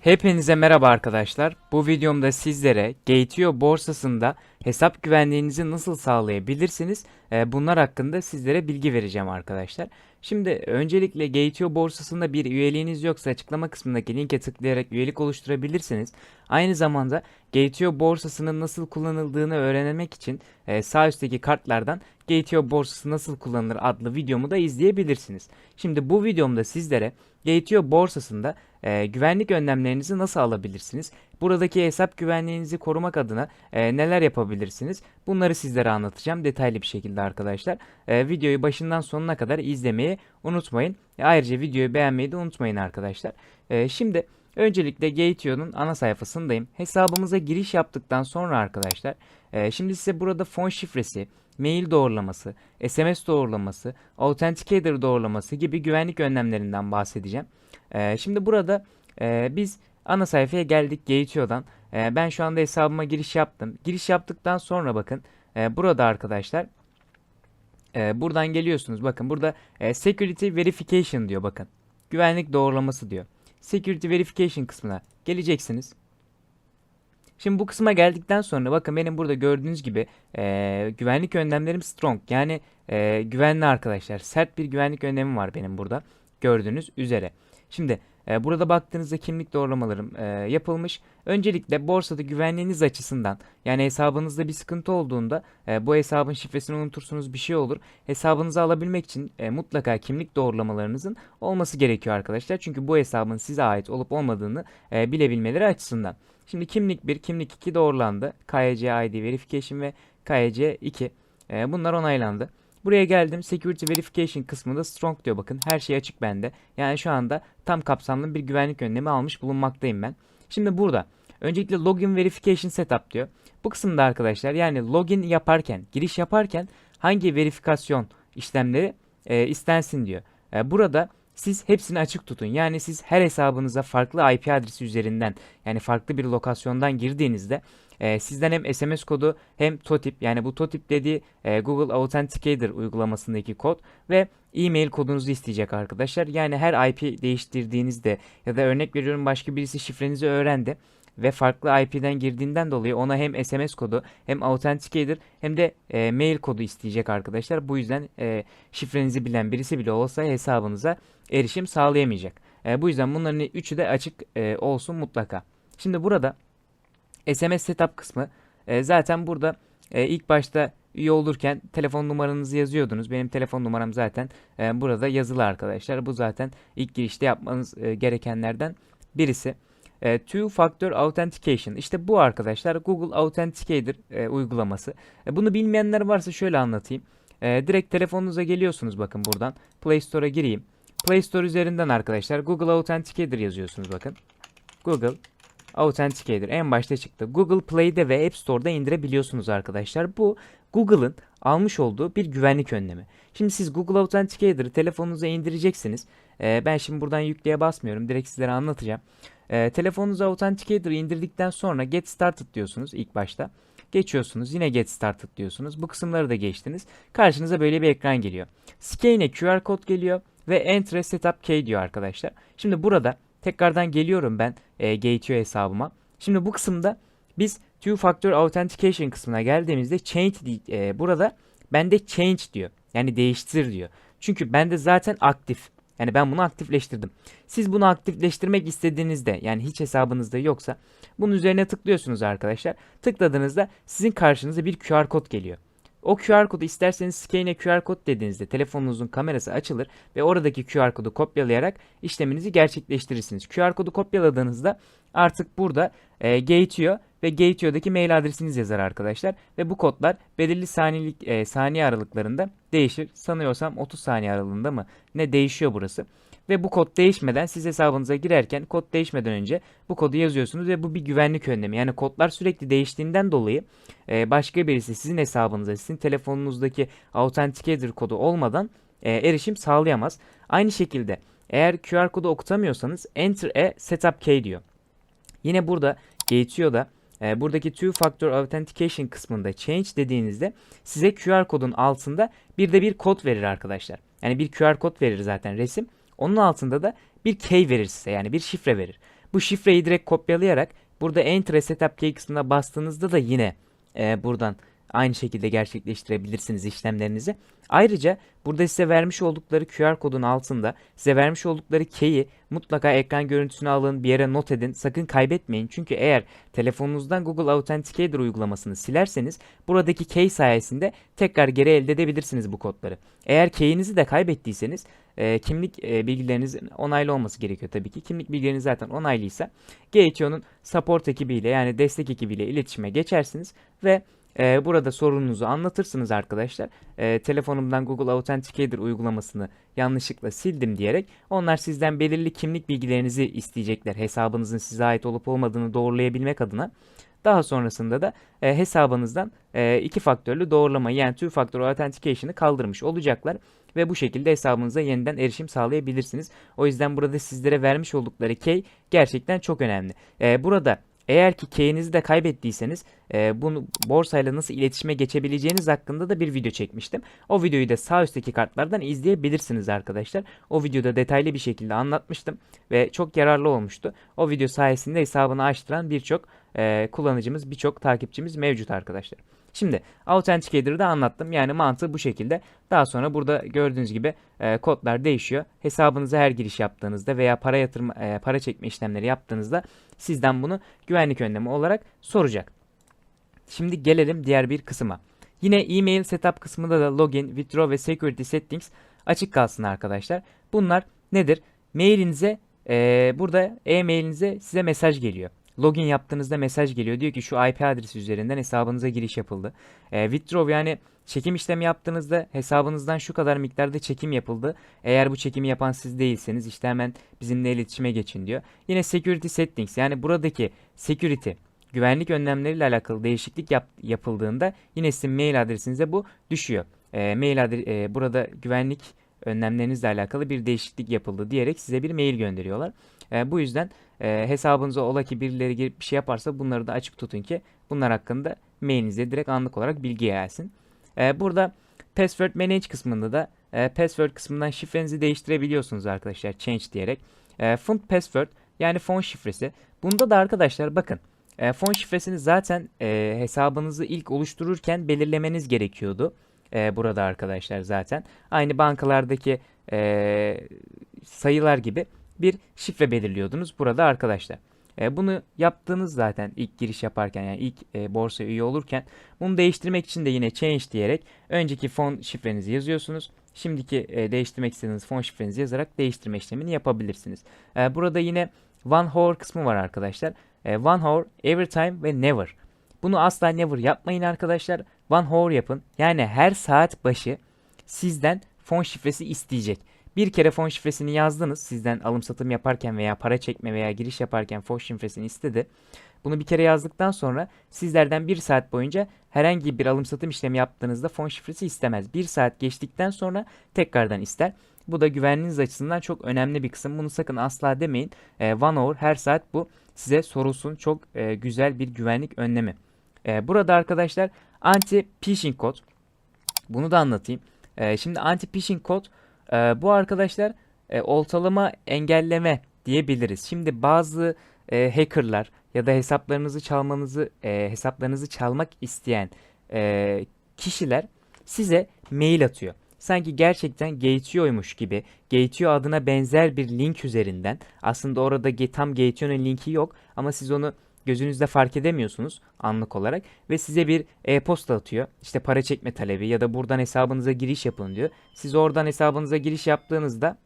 Hepinize merhaba arkadaşlar. Bu videomda sizlere Gateo borsasında hesap güvenliğinizi nasıl sağlayabilirsiniz? e, bunlar hakkında sizlere bilgi vereceğim arkadaşlar. Şimdi öncelikle Gateo borsasında bir üyeliğiniz yoksa açıklama kısmındaki linke tıklayarak üyelik oluşturabilirsiniz. Aynı zamanda Gateo borsasının nasıl kullanıldığını öğrenmek için e, sağ üstteki kartlardan Gateo borsası nasıl kullanılır adlı videomu da izleyebilirsiniz. Şimdi bu videomda sizlere Gateo borsasında e, güvenlik önlemlerinizi nasıl alabilirsiniz? Buradaki hesap güvenliğinizi korumak adına e, neler yapabilirsiniz? Bunları sizlere anlatacağım detaylı bir şekilde arkadaşlar. E, videoyu başından sonuna kadar izlemeyi unutmayın. E, ayrıca videoyu beğenmeyi de unutmayın arkadaşlar. E, şimdi öncelikle Gateo'nun ana sayfasındayım. Hesabımıza giriş yaptıktan sonra arkadaşlar e, şimdi size burada fon şifresi, mail doğrulaması, SMS doğrulaması, Authenticator doğrulaması gibi güvenlik önlemlerinden bahsedeceğim. Ee, şimdi burada e, biz ana sayfaya geldik Gateo'dan. Ee, ben şu anda hesabıma giriş yaptım. Giriş yaptıktan sonra bakın e, burada arkadaşlar e, buradan geliyorsunuz. Bakın burada e, Security Verification diyor bakın. Güvenlik doğrulaması diyor. Security Verification kısmına geleceksiniz. Şimdi bu kısma geldikten sonra bakın benim burada gördüğünüz gibi e, güvenlik önlemlerim strong. Yani e, güvenli arkadaşlar. Sert bir güvenlik önlemim var benim burada. Gördüğünüz üzere. Şimdi e, burada baktığınızda kimlik doğrulamalarım e, yapılmış. Öncelikle borsada güvenliğiniz açısından yani hesabınızda bir sıkıntı olduğunda e, bu hesabın şifresini unutursunuz bir şey olur. Hesabınızı alabilmek için e, mutlaka kimlik doğrulamalarınızın olması gerekiyor arkadaşlar. Çünkü bu hesabın size ait olup olmadığını e, bilebilmeleri açısından. Şimdi kimlik 1, kimlik 2 doğrulandı. KYC ID Verification ve KYC 2. E, bunlar onaylandı. Buraya geldim. Security Verification kısmında Strong diyor bakın. Her şey açık bende. Yani şu anda tam kapsamlı bir güvenlik önlemi almış bulunmaktayım ben. Şimdi burada öncelikle Login Verification Setup diyor. Bu kısımda arkadaşlar yani login yaparken, giriş yaparken hangi verifikasyon işlemleri e, istensin diyor. E, burada siz hepsini açık tutun. Yani siz her hesabınıza farklı IP adresi üzerinden yani farklı bir lokasyondan girdiğinizde e, sizden hem SMS kodu hem TOTIP yani bu TOTIP dediği e, Google Authenticator uygulamasındaki kod ve e-mail kodunuzu isteyecek arkadaşlar. Yani her IP değiştirdiğinizde ya da örnek veriyorum başka birisi şifrenizi öğrendi ve farklı IP'den girdiğinden dolayı ona hem SMS kodu hem Authenticator hem de e, mail kodu isteyecek arkadaşlar. Bu yüzden e, şifrenizi bilen birisi bile olsa hesabınıza erişim sağlayamayacak. E, bu yüzden bunların üçü de açık e, olsun mutlaka. Şimdi burada SMS setup kısmı e, zaten burada e, ilk başta üye olurken telefon numaranızı yazıyordunuz. Benim telefon numaram zaten e, burada yazılı arkadaşlar. Bu zaten ilk girişte yapmanız e, gerekenlerden birisi. E, Two Factor Authentication. İşte bu arkadaşlar Google Authenticator e, uygulaması. E, bunu bilmeyenler varsa şöyle anlatayım. E, direkt telefonunuza geliyorsunuz bakın buradan. Play Store'a gireyim. Play Store üzerinden arkadaşlar Google Authenticator yazıyorsunuz bakın. Google Authenticator en başta çıktı. Google Play'de ve App Store'da indirebiliyorsunuz arkadaşlar. Bu Google'ın almış olduğu bir güvenlik önlemi. Şimdi siz Google Authenticator'ı telefonunuza indireceksiniz. Ee, ben şimdi buradan yükleye basmıyorum. Direkt sizlere anlatacağım. Ee, telefonunuza Authenticator'ı indirdikten sonra Get Started diyorsunuz ilk başta. Geçiyorsunuz. Yine Get Started diyorsunuz. Bu kısımları da geçtiniz. Karşınıza böyle bir ekran geliyor. Scan'e QR kod geliyor ve Enter Setup Key diyor arkadaşlar. Şimdi burada Tekrardan geliyorum ben e, Gateo hesabıma. Şimdi bu kısımda biz Two Factor Authentication kısmına geldiğimizde change e, burada bende change diyor. Yani değiştir diyor. Çünkü bende zaten aktif. Yani ben bunu aktifleştirdim. Siz bunu aktifleştirmek istediğinizde yani hiç hesabınızda yoksa bunun üzerine tıklıyorsunuz arkadaşlar. Tıkladığınızda sizin karşınıza bir QR kod geliyor. O QR kodu isterseniz scan'e QR kod dediğinizde telefonunuzun kamerası açılır ve oradaki QR kodu kopyalayarak işleminizi gerçekleştirirsiniz. QR kodu kopyaladığınızda artık burada e, Gateo ve Gateo'daki mail adresiniz yazar arkadaşlar ve bu kodlar belirli saniyelik e, saniye aralıklarında değişir. Sanıyorsam 30 saniye aralığında mı ne değişiyor burası. Ve bu kod değişmeden siz hesabınıza girerken kod değişmeden önce bu kodu yazıyorsunuz ve bu bir güvenlik önlemi. Yani kodlar sürekli değiştiğinden dolayı e, başka birisi sizin hesabınıza, sizin telefonunuzdaki Authenticator kodu olmadan e, erişim sağlayamaz. Aynı şekilde eğer QR kodu okutamıyorsanız Enter a Setup Key diyor. Yine burada Gateo'da e, buradaki Two Factor Authentication kısmında Change dediğinizde size QR kodun altında bir de bir kod verir arkadaşlar. Yani bir QR kod verir zaten resim. Onun altında da bir key verir size yani bir şifre verir. Bu şifreyi direkt kopyalayarak burada Enter Setup Key kısmına bastığınızda da yine e, buradan aynı şekilde gerçekleştirebilirsiniz işlemlerinizi. Ayrıca burada size vermiş oldukları QR kodun altında size vermiş oldukları key'i mutlaka ekran görüntüsünü alın, bir yere not edin. Sakın kaybetmeyin. Çünkü eğer telefonunuzdan Google Authenticator uygulamasını silerseniz buradaki key sayesinde tekrar geri elde edebilirsiniz bu kodları. Eğer key'inizi de kaybettiyseniz e, kimlik e, bilgilerinizin onaylı olması gerekiyor tabii ki. Kimlik bilgileriniz zaten onaylıysa GTO'nun support ekibiyle yani destek ekibiyle iletişime geçersiniz ve e, burada sorununuzu anlatırsınız arkadaşlar. E, telefonumdan Google Authenticator uygulamasını yanlışlıkla sildim diyerek onlar sizden belirli kimlik bilgilerinizi isteyecekler. Hesabınızın size ait olup olmadığını doğrulayabilmek adına. Daha sonrasında da e, hesabınızdan e, iki faktörlü doğrulama yani two factor authentication'ı kaldırmış olacaklar ve bu şekilde hesabınıza yeniden erişim sağlayabilirsiniz. O yüzden burada sizlere vermiş oldukları key gerçekten çok önemli. E, burada eğer ki key'inizi de kaybettiyseniz e, bunu borsayla nasıl iletişime geçebileceğiniz hakkında da bir video çekmiştim. O videoyu da sağ üstteki kartlardan izleyebilirsiniz arkadaşlar. O videoda detaylı bir şekilde anlatmıştım ve çok yararlı olmuştu. O video sayesinde hesabını açtıran birçok e, kullanıcımız, birçok takipçimiz mevcut arkadaşlar. Şimdi Authenticator'ı anlattım. Yani mantığı bu şekilde. Daha sonra burada gördüğünüz gibi e, kodlar değişiyor. Hesabınıza her giriş yaptığınızda veya para yatırma, e, para çekme işlemleri yaptığınızda sizden bunu güvenlik önlemi olarak soracak. Şimdi gelelim diğer bir kısma. Yine e-mail setup kısmında da login, withdraw ve security settings açık kalsın arkadaşlar. Bunlar nedir? Mailinize e, burada e-mailinize size mesaj geliyor. Login yaptığınızda mesaj geliyor. Diyor ki şu IP adresi üzerinden hesabınıza giriş yapıldı. E, withdraw yani çekim işlemi yaptığınızda hesabınızdan şu kadar miktarda çekim yapıldı. Eğer bu çekimi yapan siz değilseniz işte hemen bizimle iletişime geçin diyor. Yine security settings yani buradaki security güvenlik önlemleriyle alakalı değişiklik yap, yapıldığında yine sizin mail adresinize bu düşüyor. E, mail adresi e, burada güvenlik önlemlerinizle alakalı bir değişiklik yapıldı diyerek size bir mail gönderiyorlar. E, bu yüzden e, hesabınıza ola ki birileri girip bir şey yaparsa bunları da açık tutun ki bunlar hakkında mailinize direkt anlık olarak bilgi gelsin. E, burada password manage kısmında da e, password kısmından şifrenizi değiştirebiliyorsunuz arkadaşlar change diyerek. E, font password yani fon şifresi. Bunda da arkadaşlar bakın e, fon şifresini zaten hesabınızı ilk oluştururken belirlemeniz gerekiyordu. Burada arkadaşlar zaten aynı bankalardaki sayılar gibi bir şifre belirliyordunuz burada arkadaşlar. E, bunu yaptığınız zaten ilk giriş yaparken yani ilk e, borsa üye olurken bunu değiştirmek için de yine change diyerek önceki fon şifrenizi yazıyorsunuz. Şimdiki e, değiştirmek istediğiniz fon şifrenizi yazarak değiştirme işlemini yapabilirsiniz. Burada yine one hour kısmı var arkadaşlar. One hour, every time ve never. Bunu asla never yapmayın arkadaşlar. One hour yapın. Yani her saat başı sizden fon şifresi isteyecek. Bir kere fon şifresini yazdınız. Sizden alım satım yaparken veya para çekme veya giriş yaparken fon şifresini istedi. Bunu bir kere yazdıktan sonra sizlerden bir saat boyunca herhangi bir alım satım işlemi yaptığınızda fon şifresi istemez. Bir saat geçtikten sonra tekrardan ister. Bu da güvenliğiniz açısından çok önemli bir kısım. Bunu sakın asla demeyin. E, one hour her saat bu size sorulsun. Çok e, güzel bir güvenlik önlemi. E, burada arkadaşlar anti phishing kod. Bunu da anlatayım. E, şimdi anti phishing kod e, bu arkadaşlar e, oltalama engelleme diyebiliriz. Şimdi bazı e, hackerlar ya da hesaplarınızı çalmanızı e, hesaplarınızı çalmak isteyen e, kişiler size mail atıyor. Sanki gerçekten Gateio'ymuş gibi Gateio adına benzer bir link üzerinden aslında orada tam Gateio'nun linki yok ama siz onu gözünüzde fark edemiyorsunuz anlık olarak ve size bir e-posta atıyor. İşte para çekme talebi ya da buradan hesabınıza giriş yapın diyor. Siz oradan hesabınıza giriş yaptığınızda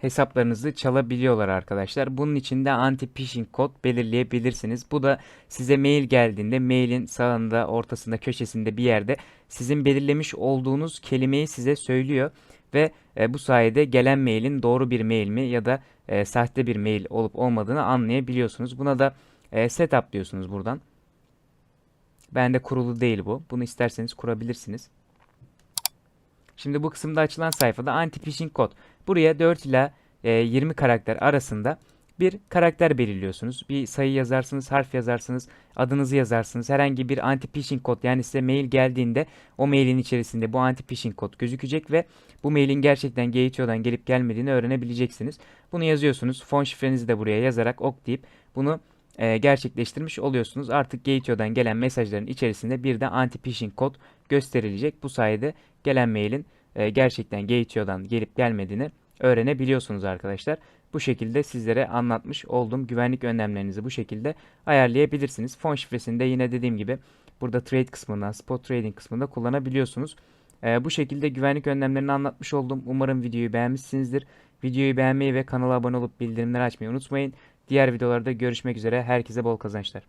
hesaplarınızı çalabiliyorlar arkadaşlar. Bunun için de anti-phishing kod belirleyebilirsiniz. Bu da size mail geldiğinde mailin sağında, ortasında, köşesinde bir yerde sizin belirlemiş olduğunuz kelimeyi size söylüyor ve e, bu sayede gelen mailin doğru bir mail mi ya da e, sahte bir mail olup olmadığını anlayabiliyorsunuz. Buna da e, setup diyorsunuz buradan. Bende kurulu değil bu. Bunu isterseniz kurabilirsiniz. Şimdi bu kısımda açılan sayfada anti-phishing kod. Buraya 4 ila e, 20 karakter arasında bir karakter belirliyorsunuz. Bir sayı yazarsınız, harf yazarsınız, adınızı yazarsınız. Herhangi bir anti-phishing kod yani size mail geldiğinde o mailin içerisinde bu anti-phishing kod gözükecek ve bu mailin gerçekten GTO'dan gelip gelmediğini öğrenebileceksiniz. Bunu yazıyorsunuz. Fon şifrenizi de buraya yazarak ok deyip bunu e, gerçekleştirmiş oluyorsunuz. Artık Gateo'dan gelen mesajların içerisinde bir de anti-phishing kod gösterilecek. Bu sayede gelen mailin e, gerçekten Gateo'dan gelip gelmediğini öğrenebiliyorsunuz arkadaşlar. Bu şekilde sizlere anlatmış olduğum güvenlik önlemlerinizi bu şekilde ayarlayabilirsiniz. Fon şifresini de yine dediğim gibi burada trade kısmından, spot trading kısmında kullanabiliyorsunuz. E, bu şekilde güvenlik önlemlerini anlatmış oldum. Umarım videoyu beğenmişsinizdir. Videoyu beğenmeyi ve kanala abone olup bildirimleri açmayı unutmayın. Diğer videolarda görüşmek üzere. Herkese bol kazançlar.